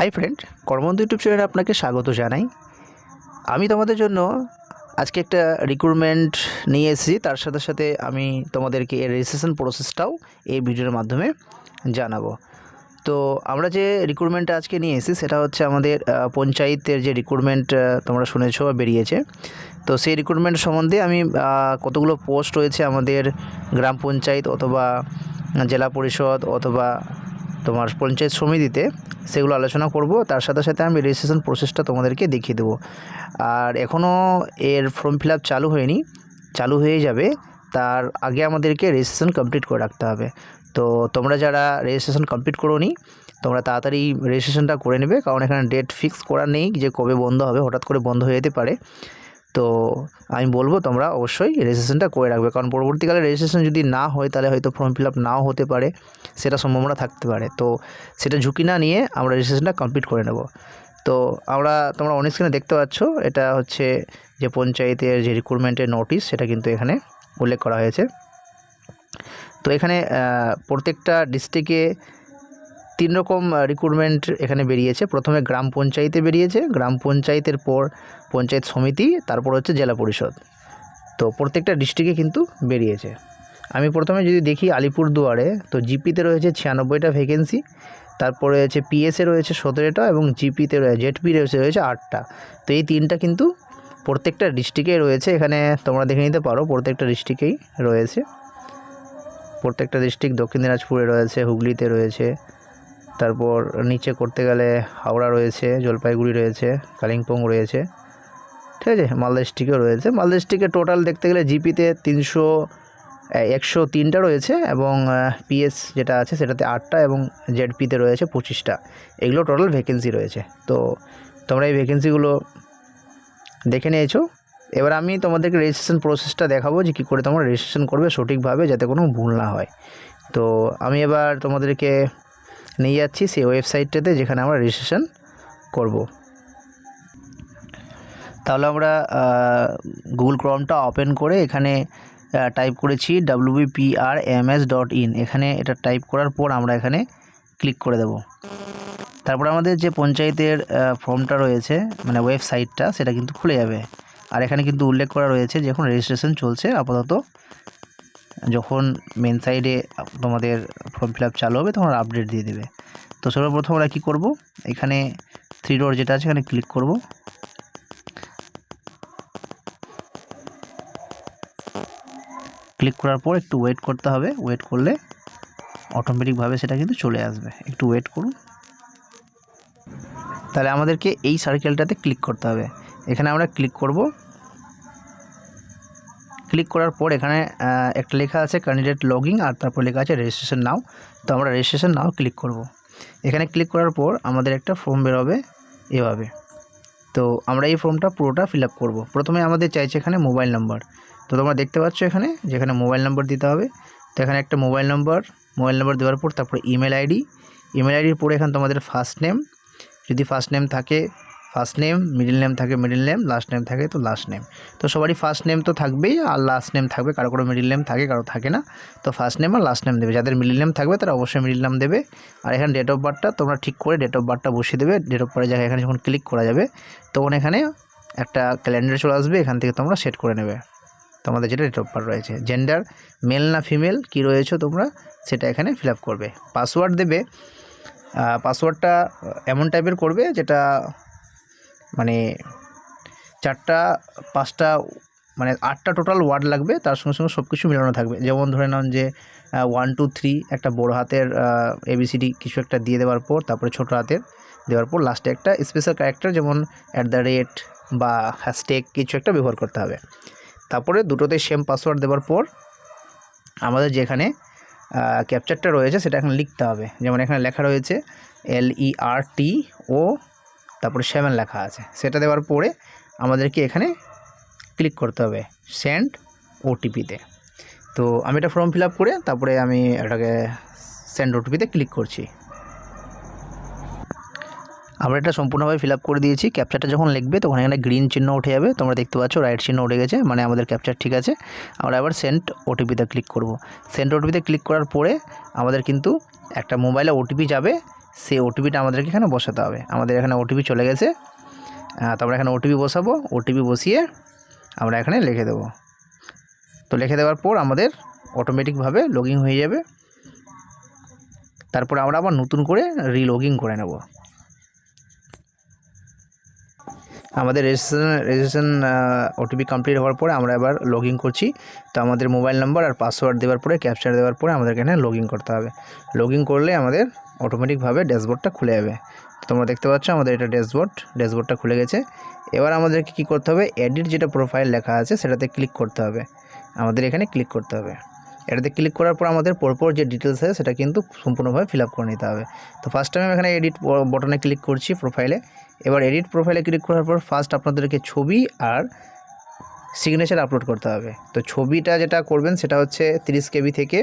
Hi friend কর্মবন্ধু YouTube চ্যানেলে আপনাকে স্বাগত জানাই। আমি তোমাদের জন্য আজকে একটা রিক্রুটমেন্ট নিয়ে এসেছি। তার সাথে সাথে আমি তোমাদেরকে এর রেজিস্ট্রেশন প্রসেসটাও এই ভিডিওর মাধ্যমে জানাব। তো আমরা যে রিক্রুটমেন্টটা আজকে নিয়ে এসেছি, সেটা হচ্ছে আমাদের পঞ্চায়েতের যে রিক্রুটমেন্ট তোমরা শুনেছো বা বেরিয়েছে। তো সেই রিক্রুটমেন্ট সম্বন্ধে আমি কতগুলো পোস্ট রয়েছে আমাদের গ্রাম পঞ্চায়েত অথবা জেলা পরিষদ অথবা তোমার পঞ্চায়েত সমিতিতে সেগুলো আলোচনা করব। তার সাথে সাথে আমি রেজিস্ট্রেশন প্রসেসটা তোমাদেরকে দেখিয়ে দেবো। আর এখনও এর ফর্ম ফিল চালু হয়নি। চালু হয়ে যাবে। তার আগে আমাদেরকে রেজিস্ট্রেশন কমপ্লিট করে রাখতে হবে। তো তোমরা যারা রেজিস্ট্রেশন কমপ্লিট করো নি তোমরা তাড়াতাড়ি রেজিস্ট্রেশনটা করে নেবে। কারণ এখানে ডেট ফিক্স করা নেই যে কবে বন্ধ হবে, হঠাৎ করে বন্ধ হয়ে যেতে পারে। তো আমি বলব তোমরা অবশ্যই রেজিস্ট্রেশনটা করে রাখবে। কারণ পরবর্তীকালে রেজিস্ট্রেশন যদি না হয়, তাহলে হয়তো ফর্ম ফিল আপ নাও হতে পারে। সেটা সম্ভাবনা থাকতে পারে। তো সেটা ঝুঁকি না নিয়ে আমরা রেজিস্ট্রেশনটা কমপ্লিট করে নেব। তো আমরা, তোমরা অনেক স্ক্রিনে দেখতে পাচ্ছ, এটা হচ্ছে যে পঞ্চায়েতের যে রিক্রুটমেন্টের নোটিশ সেটা কিন্তু এখানে উল্লেখ করা হয়েছে। তো এখানে প্রত্যেকটা ডিস্ট্রিক্টে তিন রকম রিক্রুটমেন্ট এখানে বেরিয়েছে। প্রথমে গ্রাম পঞ্চায়েতে বেরিয়েছে। গ্রাম পঞ্চায়েতের পর পঞ্চায়েত সমিতি, তারপর হচ্ছে জেলা পরিষদ। তো প্রত্যেকটা ডিস্ট্রিক্টে কিন্তু বেরিয়েছে। আমি প্রথমে যদি দেখি আলিপুরদুয়ারে, তো জিপিতে রয়েছে ছিয়ানব্বইটা ভ্যাকেন্সি তারপরে রয়েছে পিএসএ রয়েছে সতেরোটা এবং জিপিতে রয়েছে জেডপি রয়েছে রয়েছে আটটা। তো এই তিনটা কিন্তু প্রত্যেকটা ডিস্ট্রিক্টেই রয়েছে। এখানে তোমরা দেখে নিতে পারো, প্রত্যেকটা ডিস্ট্রিক্টেই রয়েছে। প্রত্যেকটা ডিস্ট্রিক্ট দক্ষিণ দিনাজপুরে রয়েছে, হুগলিতে রয়েছে। তারপর নিচে করতে গেলে হাওড়া রয়েছে, জলপাইগুড়ি রয়েছে, কালিম্পং রয়েছে। ঠিক আছে, মালদা ডিস্ট্রিক্টেও রয়েছে। মালদা ডিস্ট্রিক্টে টোটাল দেখতে গেলে জিপিতে তিনশো একশো তিনটা রয়েছে এবং পিএস যেটা আছে সেটাতে আটটা এবং জেডপিতে রয়েছে পঁচিশটা। এগুলো টোটাল ভ্যাকেন্সি রয়েছে। তো তোমরা এই ভ্যাকেন্সিগুলো দেখে নিয়েছো। এবার আমি তোমাদেরকে রেজিস্ট্রেশন প্রসেসটা দেখাবো যে কী করে তোমরা রেজিস্ট্রেশন করবে সঠিকভাবে যাতে কোনো ভুল না হয়। তো আমি এবার তোমাদেরকে নিয়ে যাচ্ছি সেই ওয়েবসাইটটাতে যেখানে আমরা রেজিস্ট্রেশন করব। তাহলে আমরা গুগল ক্রমটা ওপেন করে এখানে টাইপ করেছি W B P R M S dot in এখানে এটা টাইপ করার পর আমরা এখানে ক্লিক করে দেব। তারপর আমাদের যে পঞ্চায়েতের ফর্মটা রয়েছে মানে ওয়েবসাইটটা সেটা কিন্তু খুলে যাবে। আর এখানে কিন্তু উল্লেখ করা রয়েছে যে এখন রেজিস্ট্রেশন চলছে, আপাতত যখন মেন সাইডে তোমাদের ফর্ম ফিল আপ চালু হবে, তখন আপডেট দিয়ে দেবে। তো সর্বপ্রথম আমরা কী করব? এখানে থ্রি ডোর যেটা আছে, এখানে ক্লিক করব। ক্লিক করার পর একটু ওয়েট করতে হবে। ওয়েট করলে অটোমেটিকভাবে সেটা কিন্তু চলে আসবে। একটু ওয়েট করুন। তাহলে আমাদেরকে এই সার্কেলটাতে ক্লিক করতে হবে। এখানে আমরা ক্লিক করব। ক্লিক করার পর এখানে একটা লেখা আছে ক্যান্ডিডেট লগিং আর তারপর লেখা আছে রেজিস্ট্রেশন নাও তো আমরা রেজিস্ট্রেশন নাও ক্লিক করব। এখানে ক্লিক করার পর আমাদের একটা ফর্ম বেরোবে এভাবে। তো আমরা এই ফর্মটা পুরোটা ফিল আপ করব। প্রথমে আমাদের চাইছে এখানে মোবাইল নাম্বার তো তোমরা দেখতে পাচ্ছ এখানে যেখানে মোবাইল নাম্বার দিতে হবে। তো এখানে একটা মোবাইল নাম্বার মোবাইল নাম্বার দেওয়ার পর তারপরে ইমেল আইডি ইমেল আইডির পরে এখানে তোমাদের ফার্স্ট নেম যদি ফার্স্ট নেম থাকে ফার্স্ট নেম মিডিল নেম থাকে মিডিল নেম লাস্ট নেম থাকে তো লাস্ট নেম তো সবারই ফার্স্ট নেম তো থাকবেই আর লাস্ট নেম থাকবে, কারও কারও মিডিল নেম থাকে, কারও থাকে না। তো ফার্স্ট নেম আর লাস্ট নেম দেবে, যাদের মিডিল নেম থাকবে তারা অবশ্যই মিডিল নেম দেবে। আর এখানে ডেট অফ বার্থটা তোমরা ঠিক করে ডেট অফ বার্থটা বসিয়ে দেবে। ডেট অফ বার্থের জায়গায় এখানে যখন ক্লিক করা যাবে, তখন এখানে একটা ক্যালেন্ডার চলে আসবে, এখান থেকে তোমরা সেট করে নেবে। তোমাদের যেটা ডেট অফ বার্থ রয়েছে। জেন্ডার মেল না ফিমেল কী রয়েছে তোমরা, সেটা এখানে ফিল করবে। পাসওয়ার্ড দেবে পাসওয়ার্ডটা এমন টাইপের করবে, যেটা মানে চারটা, পাঁচটা মানে আটটা টোটাল ওয়ার্ড লাগবে, তার সঙ্গে সঙ্গে সব কিছু মেলানো থাকবে। যেমন ধরে নাও যে ওয়ান টু থ্রি একটা বড় হাতের এবিসিডি কিছু একটা দিয়ে দেওয়ার পর, তারপরে ছোটো হাতের দেওয়ার পর লাস্টে একটা স্পেশাল ক্যারেক্টার যেমন অ্যাট দ্য রেট বা হ্যাশট্যাগ কিছু একটা ব্যবহার করতে হবে। তারপরে দুটোতে সেম পাসওয়ার্ড দেওয়ার পর আমাদের যেখানে ক্যাপচারটা রয়েছে, সেটা এখানে লিখতে হবে। যেমন এখানে লেখা রয়েছে এল ই আর টি ও তারপরে সেভেন লেখা আছে। সেটা দেওয়ার পরে আমাদেরকে এখানে ক্লিক করতে হবে সেন্ড ওটিপিতে তো। আমি এটা ফর্ম ফিল করে তারপরে আমি এটাকে সেন্ড ওটিপিতে ক্লিক করছি। আমরা এটা সম্পূর্ণভাবে ফিল করে দিয়েছি। ক্যাপচারটা যখন লিখবে তখন এখানে গ্রিন চিহ্ন উঠে যাবে। তোমরা দেখতে পাচ্ছ রাইট চিহ্ন উঠে গেছে মানে আমাদের ক্যাপচার ঠিক আছে। আমরা আবার সেন্ট ওটিপিতে ক্লিক করব। সেন্ড ওটিপিতে ক্লিক করার পরে আমাদের কিন্তু একটা মোবাইলে ওটিপি যাবে। সেই ওটিপিটা আমাদেরকে এখানে বসাতে হবে। আমাদের এখানে ওটিপি চলে গেছে। তো আমরা এখানে ওটিপি বসাবো। ওটিপি বসিয়ে আমরা এখানে লিখে দেবো। তো লিখে দেওয়ার পর আমাদের অটোমেটিকভাবে লগিং হয়ে যাবে। তারপর আমরা আবার নতুন করে রিলগিং করে নেব। আমাদের রেজিস্ট্রেশন রেজিস্ট্রেশন ওটিপি কমপ্লিট হওয়ার পরে আমরা এবার লগ করছি। তো আমাদের মোবাইল নাম্বার আর পাসওয়ার্ড দেওয়ার পরে ক্যাপচার দেওয়ার পরে আমাদের এখানে লগ করতে হবে। লগ করলে আমাদের অটোমেটিকভাবে ড্যাশবোর্ডটা খুলে যাবে। তোমরা দেখতে পাচ্ছ আমাদের এটা ড্যাশবোর্ড ড্যাশবোর্ডটা খুলে গেছে। এবার আমাদেরকে কী করতে হবে? এডিট যেটা প্রোফাইল লেখা আছে, সেটাতে ক্লিক করতে হবে। আমাদের এখানে ক্লিক করতে হবে। এটাতে ক্লিক করার পর আমাদের পরপর যে ডিটেলস আছে, সেটা কিন্তু সম্পূর্ণভাবে ফিল করে নিতে হবে। তো ফার্স্ট টাইম এখানে এডিট বটনে ক্লিক করছি প্রোফাইলে এবার এডিট প্রোফাইলে ক্লিক করার পর ফার্স্ট আপনাদেরকে ছবি আর সিগনেচার আপলোড করতে হবে। তো ছবিটা যেটা করবেন, সেটা হচ্ছে তিরিশ কেবি থেকে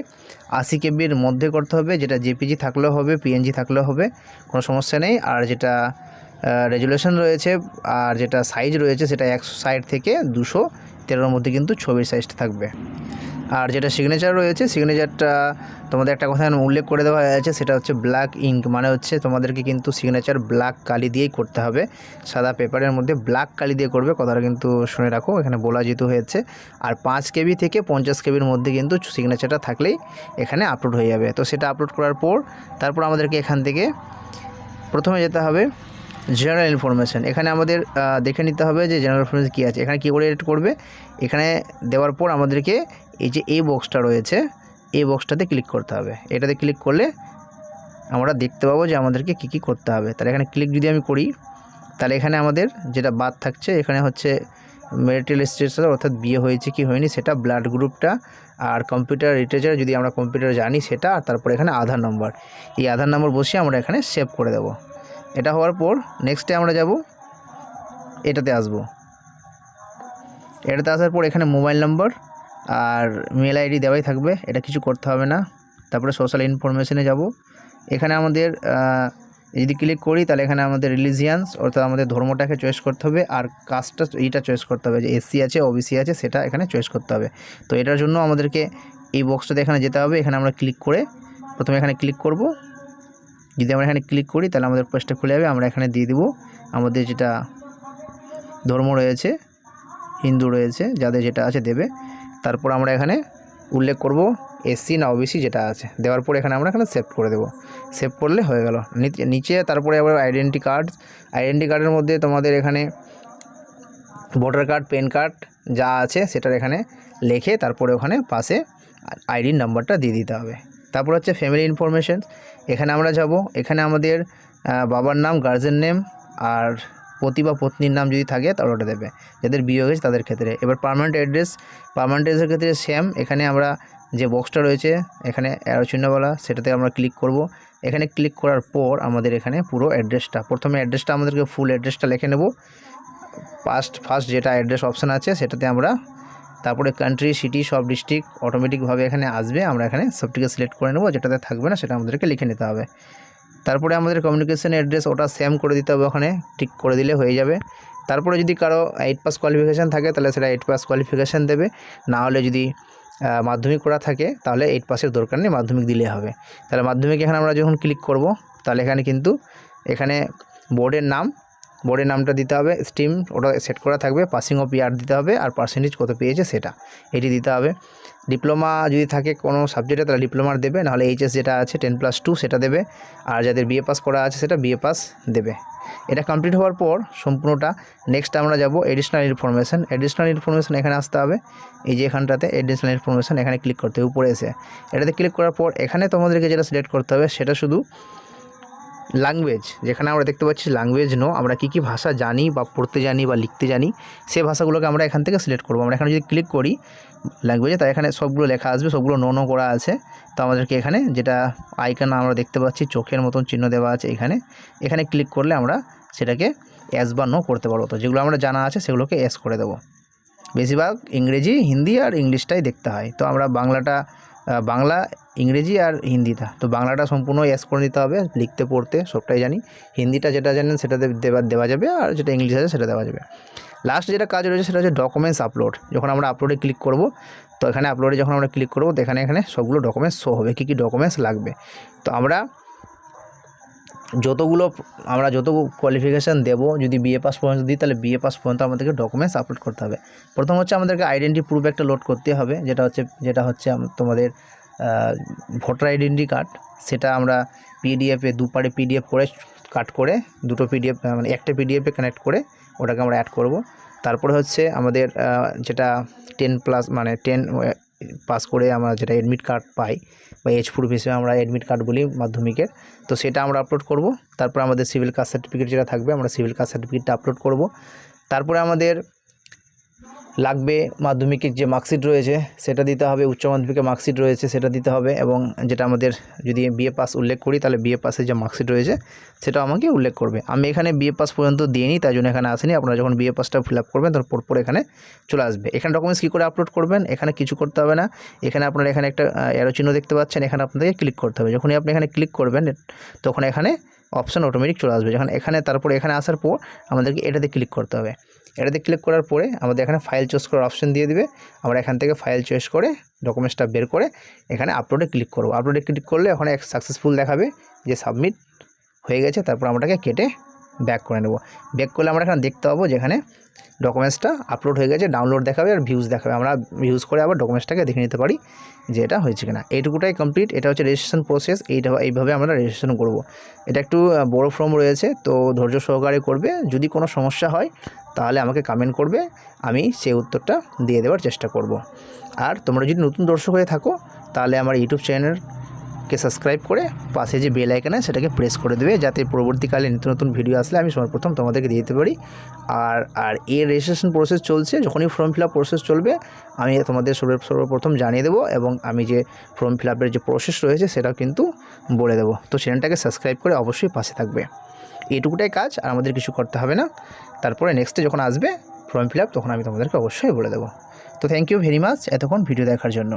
আশি কেবির মধ্যে করতে হবে, যেটা জেপিজি থাকলেও হবে পিএনজি থাকলেও হবে, কোনো সমস্যা নেই। আর যেটা রেজুলেশন রয়েছে আর যেটা সাইজ রয়েছে, সেটা একশো ষাট থেকে দুশো তেরোর মধ্যে কিন্তু ছবির সাইজটা থাকবে। আর যেটা সিগনেচার রয়েছে সিগনেচারটা তোমাদের একটা কথা উল্লেখ করে দেওয়া হয়েছে, সেটা হচ্ছে ব্ল্যাক ইঙ্ক মানে হচ্ছে তোমাদেরকে কিন্তু সিগনেচার ব্ল্যাক কালি দিয়েই করতে হবে। সাদা পেপারের মধ্যে ব্ল্যাক কালি দিয়ে করবে, কথাটা কিন্তু শুনে রাখো, এখানে বলা যেহেতু হয়েছে। আর পাঁচ কেবি থেকে পঞ্চাশ কেবির মধ্যে কিন্তু সিগনেচারটা থাকলেই এখানে আপলোড হয়ে যাবে। তো সেটা আপলোড করার পর, তারপর আমাদেরকে এখান থেকে প্রথমে যেতে হবে জেনারেল ইনফরমেশান এখানে আমাদের দেখে নিতে হবে যে জেনারেল ইনফরমেশান কী আছে। এখানে কী করে এডিট করবে? এখানে দেওয়ার পর আমাদেরকে এই যে এই বক্সটা রয়েছে, এই বক্সটাতে ক্লিক করতে হবে। এটাতে ক্লিক করলে আমরা দেখতে পাবো যে আমাদেরকে কী কী করতে হবে। তাহলে এখানে ক্লিক যদি আমি করি, তাহলে এখানে আমাদের যেটা বাদ থাকছে, এখানে হচ্ছে মেরিটাল স্টেটাস অর্থাৎ বিয়ে হয়েছে কি হয়নি, সেটা ব্লাড গ্রুপটা আর কম্পিউটার লিটারেচার যদি আমরা কম্পিউটার জানি সেটা, আর তারপর এখানে আধার নম্বর এই আধার নম্বর বসিয়ে আমরা এখানে সেভ করে দেবো। এটা হওয়ার পর নেক্সটে আমরা যাব, এটাতে আসব। এটাতে আসার পর এখানে মোবাইল নম্বর আর মেল আইডি দেওয়াই থাকবে, এটা কিছু করতে হবে না। তারপরে সোশ্যাল ইনফরমেশনে যাব। এখানে আমাদের যদি ক্লিক করি, তাহলে এখানে আমাদের রিলিজিয়ান্স অর্থাৎ আমাদের ধর্মটাকে চয়েস করতে হবে, আর কাস্টটা এইটা চয়েস করতে হবে। যে এসসি আছে ওবিসি আছে, সেটা এখানে চয়েস করতে হবে। তো এটার জন্য আমাদেরকে এই বক্সটাতে এখানে যেতে হবে। এখানে আমরা ক্লিক করে প্রথমে এখানে ক্লিক করব। যদি আমরা এখানে ক্লিক করি, তাহলে আমাদের পেজটা খুলে যাবে। আমরা এখানে দিয়ে দিব। আমাদের যেটা ধর্ম রয়েছে, হিন্দু রয়েছে, যাদের যেটা আছে দেবে। তারপর আমরা এখানে উল্লেখ করব এসসি না ওবিসি যেটা আছে। দেওয়ার পর এখানে আমরা এখানে সেভ করে দেবো। সেভ করলে হয়ে গেল। নিচে তারপরে আবার আইডেন্টি কার্ড আইডেন্টি কার্ডের মধ্যে তোমাদের এখানে ভোটার কার্ড পেন কার্ড যা আছে সেটার এখানে লেখে তারপরে ওখানে পাশে আইডির নাম্বারটা দিয়ে দিতে হবে। তারপর হচ্ছে ফ্যামিলি ইনফরমেশন এখানে আমরা যাব। এখানে আমাদের বাবার নাম গার্জেন নেম আর পতি বা পত্নীর নাম যদি থাকে, তাহলে ওটা দেবে। যাদের বিয়ে হয়েছে তাদের ক্ষেত্রে। এবার পার্মানেন্ট অ্যাড্রেস পার্মানেন্ট অ্যাড্রেসের ক্ষেত্রে সেম এখানে আমরা যে বক্সটা রয়েছে, এখানে অ্যারো চিহ্নওয়ালা সেটাতে আমরা ক্লিক করব। এখানে ক্লিক করার পর আমাদের এখানে পুরো অ্যাড্রেসটা প্রথমে অ্যাড্রেসটা আমাদেরকে ফুল অ্যাড্রেসটা লিখে নেব। ফার্স্ট ফার্স্ট যেটা অ্যাড্রেস অপশান আছে, সেটাতে আমরা তারপরে কান্ট্রি সিটি সব ডিস্ট্রিক্ট অটোমেটিকভাবে এখানে আসবে। আমরা এখানে সবটিকে সিলেক্ট করে নেব। যেটাতে থাকবে না, সেটা আমাদেরকে লিখে নিতে হবে। তারপরে আমাদের কমিউনিকেশন অ্যাড্রেস ওটা সেম করে দিতে হবে ওখানে, ঠিক করে দিলে হয়ে যাবে। তারপরে যদি কারও এইট পাস কোয়ালিফিকেশান থাকে, তাহলে সেটা এইট পাস কোয়ালিফিকেশান দেবে। না হলে যদি মাধ্যমিক করা থাকে, তাহলে এইট পাসের দরকার নেই, মাধ্যমিক দিলে হবে। তাহলে মাধ্যমিক এখানে আমরা যখন ক্লিক করব, তাহলে এখানে কিন্তু, এখানে বোর্ডের নাম বোর্ডের নামটা দিতে হবে স্ট্রিম ওটা সেট করা থাকবে পাসিং অফ ইয়ার দিতে হবে আর পার্সেন্টেজ কত পেয়েছে সেটা, এটি দিতে হবে। ডিপ্লোমা যদি থাকে কোনো সাবজেক্টে তাহলে ডিপ্লোমার দেবে, নাহলে এইচএস যেটা আছে টেন প্লাস টু সেটা দেবে, আর যাদের বিএ পাস করা আছে সেটা বিএ পাস দেবে। এটা কমপ্লিট হওয়ার পর সম্পূর্ণটা নেক্সট আমরা যাব এডিশনাল ইনফরমেশান এডিশনাল ইনফরমেশান এখানে আসতে হবে, এই যে এখানটাতে এডিশনাল ইনফরমেশান এখানে ক্লিক করতে হবে, উপরে এসে। এটাতে ক্লিক করার পর এখানে তোমাদেরকে যেটা সিলেক্ট করতে হবে সেটা শুধু ল্যাঙ্গুয়েজ যেখানে আমরা দেখতে পাচ্ছি ল্যাঙ্গুয়েজ নো আমরা কী কী ভাষা জানি বা পড়তে জানি বা লিখতে জানি, সে ভাষাগুলোকে আমরা এখান থেকে সিলেক্ট করব। আমরা এখানে যদি ক্লিক করি ল্যাঙ্গুয়েজে তাই এখানে সবগুলো লেখা আসবে, সবগুলো নো নো করা আছে। তো আমাদেরকে এখানে যেটা আইকন আমরা দেখতে পাচ্ছি, চোখের মতন চিহ্ন দেওয়া আছে এখানে। এখানে ক্লিক করলে আমরা সেটাকে অ্যাস বা নো করতে পারব। তো যেগুলো আমরা জানা আছে, সেগুলোকে অ্যাস করে দেবো। বেশিরভাগ ইংরেজি, হিন্দি আর ইংলিশটাই দেখতে হয়। তো আমরা বাংলাটা বাংলা, ইংরেজি আর হিন্দিটা। তো বাংলাটা সম্পূর্ণ অ্যাস করে নিতে হবে, লিখতে, পড়তে, সবটাই জানি। হিন্দিটা যেটা জানেন সেটা দেওয়া দেওয়া যাবে আর যেটা ইংলিশ আছে সেটা দেওয়া যাবে। লাস্ট যেটা কাজ রয়েছে সেটা হচ্ছে ডকুমেন্টস আপলোড যখন আমরা আপলোডে ক্লিক করব, তো এখানে আপলোডে যখন আমরা ক্লিক করব, তো এখানে এখানে সবগুলো ডকুমেন্টস শো হবে, কী কী ডকুমেন্টস লাগবে। তো আমরা যতগুলো আমরা যত কোয়ালিফিকেশান দেবো, যদি বিএ পাস পর্যন্ত দিই, তাহলে বিএ পাস পর্যন্ত আমাদেরকে ডকুমেন্টস আপলোড করতে হবে। প্রথম হচ্ছে আমাদেরকে আইডেন্টি প্রুফ একটা লোড করতে হবে, যেটা হচ্ছে যেটা হচ্ছে তোমাদের ভোটার আইডেন্টি কার্ড সেটা আমরা পিডিএফে দুপারে পিডিএফ করে কাট করে, দুটো পিডিএফ মানে একটা পিডিএফে কানেক্ট করে ওটাকে আমরা অ্যাড করব। তারপরে হচ্ছে আমাদের যেটা টেন প্লাস মানে টেন পাস করে আমরা যেটা অ্যাডমিট কার্ড পাই বা এজ প্রুফ হিসেবে আমরা অ্যাডমিট কার্ড বলি মাধ্যমিকের, তো সেটা আমরা আপলোড করব। তারপর আমাদের সিভিল কাস্ট সার্টিফিকেট যেটা থাকবে, আমরা সিভিল কাস্ট সার্টিফিকেটটা আপলোড করব। তারপরে আমাদের লাগবে মাধ্যমিকের যে মার্কশিট রয়েছে, সেটা দিতে হবে, উচ্চ মাধ্যমিকের মার্কশিট রয়েছে, সেটা দিতে হবে এবং যেটা আমাদের যদি বিএ পাস উল্লেখ করি, তাহলে বিএ পাসের যে মার্কশিট রয়েছে সেটা আমাকে উল্লেখ করবে। আমি এখানে বিএ পাস পর্যন্ত দিইনি, তাই জন্য এখানে আসেনি। আপনারা যখন বিএ পাসটা ফিল আপ করবেন তারপর পর এখানে চলে আসবে। এখানে ডকুমেন্টস কী করে আপলোড করবেন, এখানে কিছু করতে হবে না। এখানে আপনারা এখানে একটা অ্যারো চিহ্ন দেখতে পাচ্ছেন, এখানে আপনাদেরকে ক্লিক করতে হবে। যখনই আপনি এখানে ক্লিক করবেন, তখন এখানে অপশান অটোমেটিক চলে আসবে। যখন এখানে, তারপর এখানে আসার পর, আমাদেরকে এটাতে ক্লিক করতে হবে। এটাতে ক্লিক করার পরে আমাদের এখানে ফাইল চয়েস করার অপশন দিয়ে দিবে। আমরা এখান থেকে ফাইল চয়েস করে ডকুমেন্টসটা বের করে এখানে আপলোডে ক্লিক করব। আপলোডে ক্লিক করলে ওখানে সাকসেসফুল দেখাবে যে সাবমিট হয়ে গেছে, তারপর আমরাকে কেটে ব্যাক করে নেব। ব্যাক করলে আমরা এখানে দেখতে পাবো যেখানে ডকুমেন্টসটা আপলোড হয়ে গেছে ডাউনলোড দেখাবে আর ভিউজ দেখাবে। আমরা ভিউজ করে আবার ডকুমেন্টসটাকে দেখে নিতে পারি যে এটা হয়েছে কিনা। এইটুকুটাই কমপ্লিট এটা হচ্ছে রেজিস্ট্রেশন প্রসেস এইটা এইভাবে আমরা রেজিস্ট্রেশন করব। এটা একটু বড় ফর্ম রয়েছে, তো ধৈর্য সহকারে করবে। যদি কোনো সমস্যা হয় তাহলে আমাকে কমেন্ট করবে, আমি সেই উত্তরটা দিয়ে দেওয়ার চেষ্টা করব। আর তোমরা যদি নতুন দর্শক হয়ে থাকো, তাহলে আমার ইউটিউব চ্যানেলকে সাবস্ক্রাইব করে পাশে যে বেল আইকন সেটাকে প্রেস করে দেবে, যাতে পরবর্তীকালে নতুন নতুন ভিডিও আসলে আমি সর্বপ্রথম তোমাদেরকে দিয়ে দিতে পারি। আর আর এর রেজিস্ট্রেশন প্রসেস চলছে, যখনই ফর্ম ফিল প্রসেস চলবে, আমি তোমাদের সর্ব- সর্বপ্রথম জানিয়ে দেবো এবং আমি যে ফর্ম ফিল যে প্রসেস রয়েছে, সেটাও কিন্তু বলে দেবো। তো চ্যানেলটাকে সাবস্ক্রাইব করে অবশ্যই পাশে থাকবে। এইটুকুটাই কাজ আর আমাদের কিছু করতে হবে না। তারপরে নেক্সটে যখন আসবে ফর্ম ফিল তখন আমি তোমাদেরকে অবশ্যই বলে দেবো। তো থ্যাংক ইউ ভেরি মাচ এতক্ষণ ভিডিও দেখার জন্য।